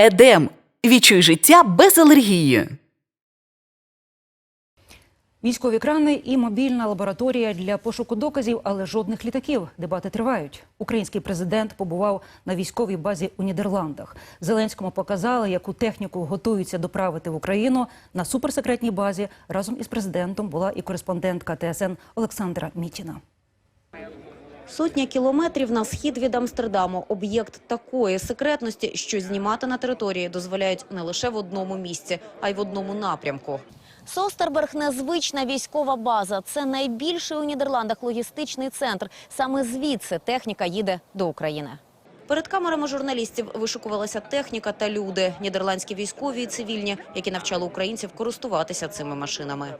Едем. Відчуй життя без алергії. Військові крани і мобільна лабораторія для пошуку доказів, але жодних літаків. Дебати тривають. Український президент побував на військовій базі у Нідерландах. Зеленському показали, яку техніку готуються доправити в Україну на суперсекретній базі. Разом із президентом була і кореспондентка ТСН Олександра Мітіна. Сотня кілометрів на схід від Амстердаму. Об'єкт такої секретності, що знімати на території дозволяють не лише в одному місці, а й в одному напрямку. Состерберг – незвична військова база. Це найбільший у Нідерландах логістичний центр. Саме звідси техніка їде до України. Перед камерами журналістів вишукувалася техніка та люди. Нідерландські військові і цивільні, які навчали українців користуватися цими машинами.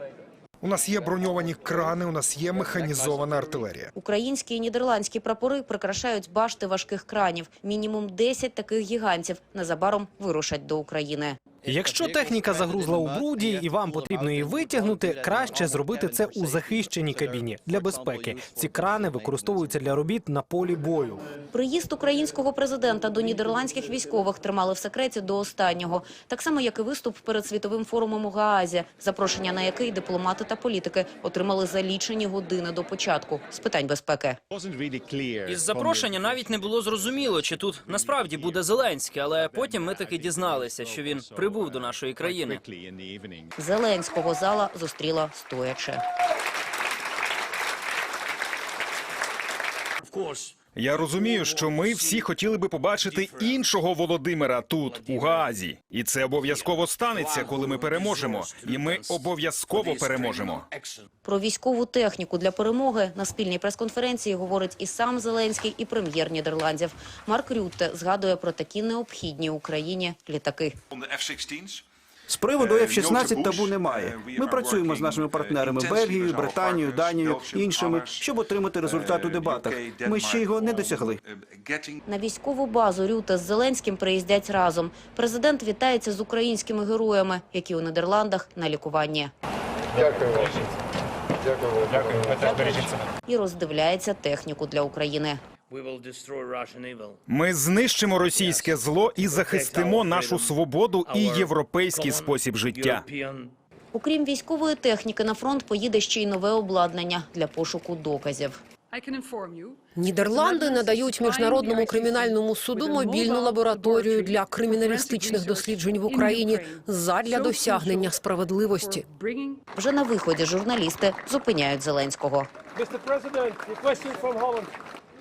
У нас є броньовані крани, у нас є механізована артилерія. Українські і нідерландські прапори прикрашають башти важких кранів. Мінімум 10 таких гігантів незабаром вирушать до України. Якщо техніка загрузла у бруді і вам потрібно її витягнути, краще зробити це у захищеній кабіні для безпеки. Ці крани використовуються для робіт на полі бою. Приїзд українського президента до нідерландських військових тримали в секреті до останнього. Так само, як і виступ перед світовим форумом у Гаазі, запрошення на який дипломати та політики отримали за лічені години до початку з питань безпеки. Із запрошення навіть не було зрозуміло, чи тут насправді буде Зеленський, але потім ми таки дізналися, що він прибув до нашої країни. Зеленського зала зустріла стоячи. Я розумію, що ми всі хотіли би побачити іншого Володимира тут, у Гаазі, і це обов'язково станеться, коли ми переможемо. І ми обов'язково переможемо. Про військову техніку для перемоги на спільній прес-конференції говорить і сам Зеленський, і прем'єр Нідерландів. Марк Рютте згадує про такі необхідні Україні літаки. З приводу F-16 табу немає. Ми працюємо з нашими партнерами Бельгією, Британією, Данією іншими, щоб отримати результат у дебатах. Ми ще його не досягли. На військову базу Рюте з Зеленським приїздять разом. Президент вітається з українськими героями, які у Нідерландах на лікуванні. І роздивляється техніку для України. Ми знищимо російське зло і захистимо нашу свободу і європейський спосіб життя. Окрім військової техніки, на фронт поїде ще й нове обладнання для пошуку доказів. Нідерланди надають міжнародному кримінальному суду мобільну лабораторію для криміналістичних досліджень в Україні задля досягнення справедливості. Вже на виході журналісти зупиняють Зеленського.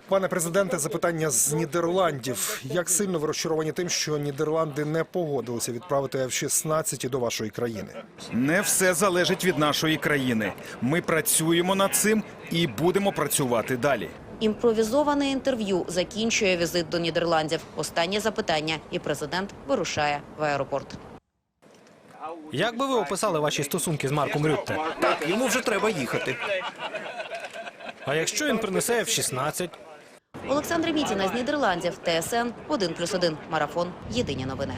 Пане президенте, запитання з Нідерландів. Як сильно ви розчаровані тим, що Нідерланди не погодилися відправити F-16 до вашої країни? Не все залежить від нашої країни. Ми працюємо над цим і будемо працювати далі. Імпровізоване інтерв'ю закінчує візит до Нідерландів. Останнє запитання, і президент вирушає в аеропорт. Як би ви описали ваші стосунки з Марком Рютте? Так, йому вже треба їхати. А якщо він принесе F-16? Олександра Мітіна з Нідерландів, ТСН 1+,1, Марафон. Єдині новини.